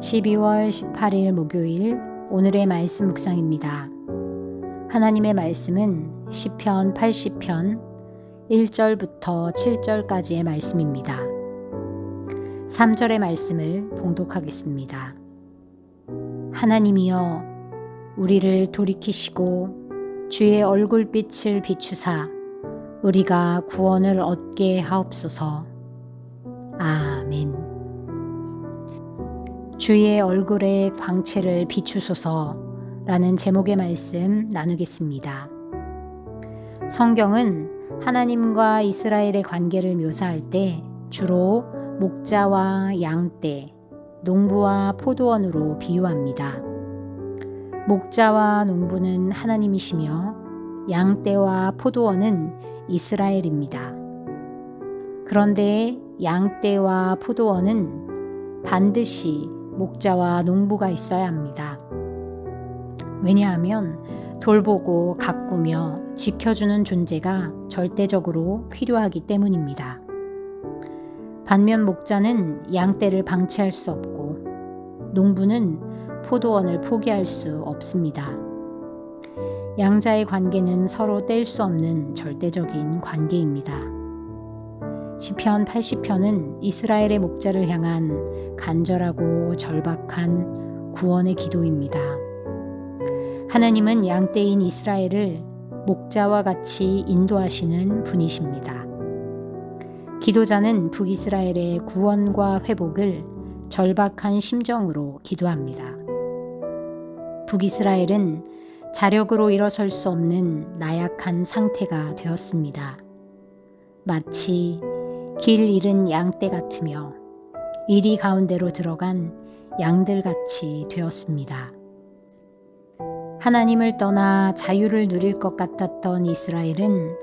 12월 18일 목요일 오늘의 말씀 묵상입니다. 하나님의 말씀은 시편 80편 1절부터 7절까지의 말씀입니다. 3절의 말씀을 봉독하겠습니다. 하나님이여 우리를 돌이키시고 주의 얼굴빛을 비추사 우리가 구원을 얻게 하옵소서. 아멘. 주의 얼굴에 광채를 비추소서라는 제목의 말씀 나누겠습니다. 성경은 하나님과 이스라엘의 관계를 묘사할 때 주로 목자와 양떼, 농부와 포도원으로 비유합니다. 목자와 농부는 하나님이시며 양떼와 포도원은 이스라엘입니다. 그런데 양떼와 포도원은 반드시 목자와 농부가 있어야 합니다. 왜냐하면 돌보고 가꾸며 지켜주는 존재가 절대적으로 필요하기 때문입니다. 반면 목자는 양떼를 방치할 수 없고 농부는 포도원을 포기할 수 없습니다. 양자의 관계는 서로 뗄 수 없는 절대적인 관계입니다. 시편 80편은 이스라엘의 목자를 향한 간절하고 절박한 구원의 기도입니다. 하나님은 양떼인 이스라엘을 목자와 같이 인도하시는 분이십니다. 기도자는 북이스라엘의 구원과 회복을 절박한 심정으로 기도합니다. 북이스라엘은 자력으로 일어설 수 없는 나약한 상태가 되었습니다. 마치 길 잃은 양떼 같으며 이리 가운데로 들어간 양들같이 되었습니다. 하나님을 떠나 자유를 누릴 것 같았던 이스라엘은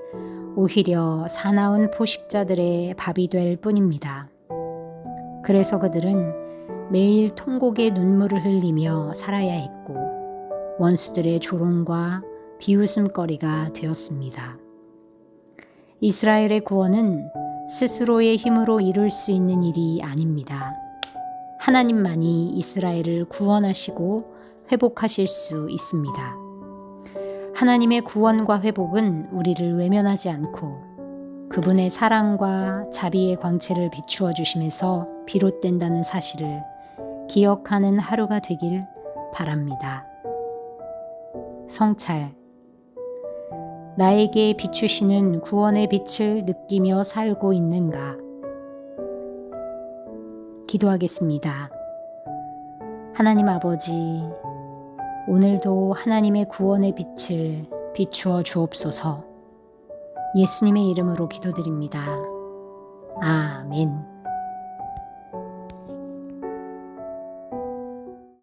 오히려 사나운 포식자들의 밥이 될 뿐입니다. 그래서 그들은 매일 통곡의 눈물을 흘리며 살아야 했고 원수들의 조롱과 비웃음거리가 되었습니다. 이스라엘의 구원은 스스로의 힘으로 이룰 수 있는 일이 아닙니다. 하나님만이 이스라엘을 구원하시고 회복하실 수 있습니다. 하나님의 구원과 회복은 우리를 외면하지 않고 그분의 사랑과 자비의 광채를 비추어 주심에서 비롯된다는 사실을 기억하는 하루가 되길 바랍니다. 성찰 나에게 비추시는 구원의 빛을 느끼며 살고 있는가? 기도하겠습니다. 하나님 아버지, 오늘도 하나님의 구원의 빛을 비추어 주옵소서. 예수님의 이름으로 기도드립니다. 아멘.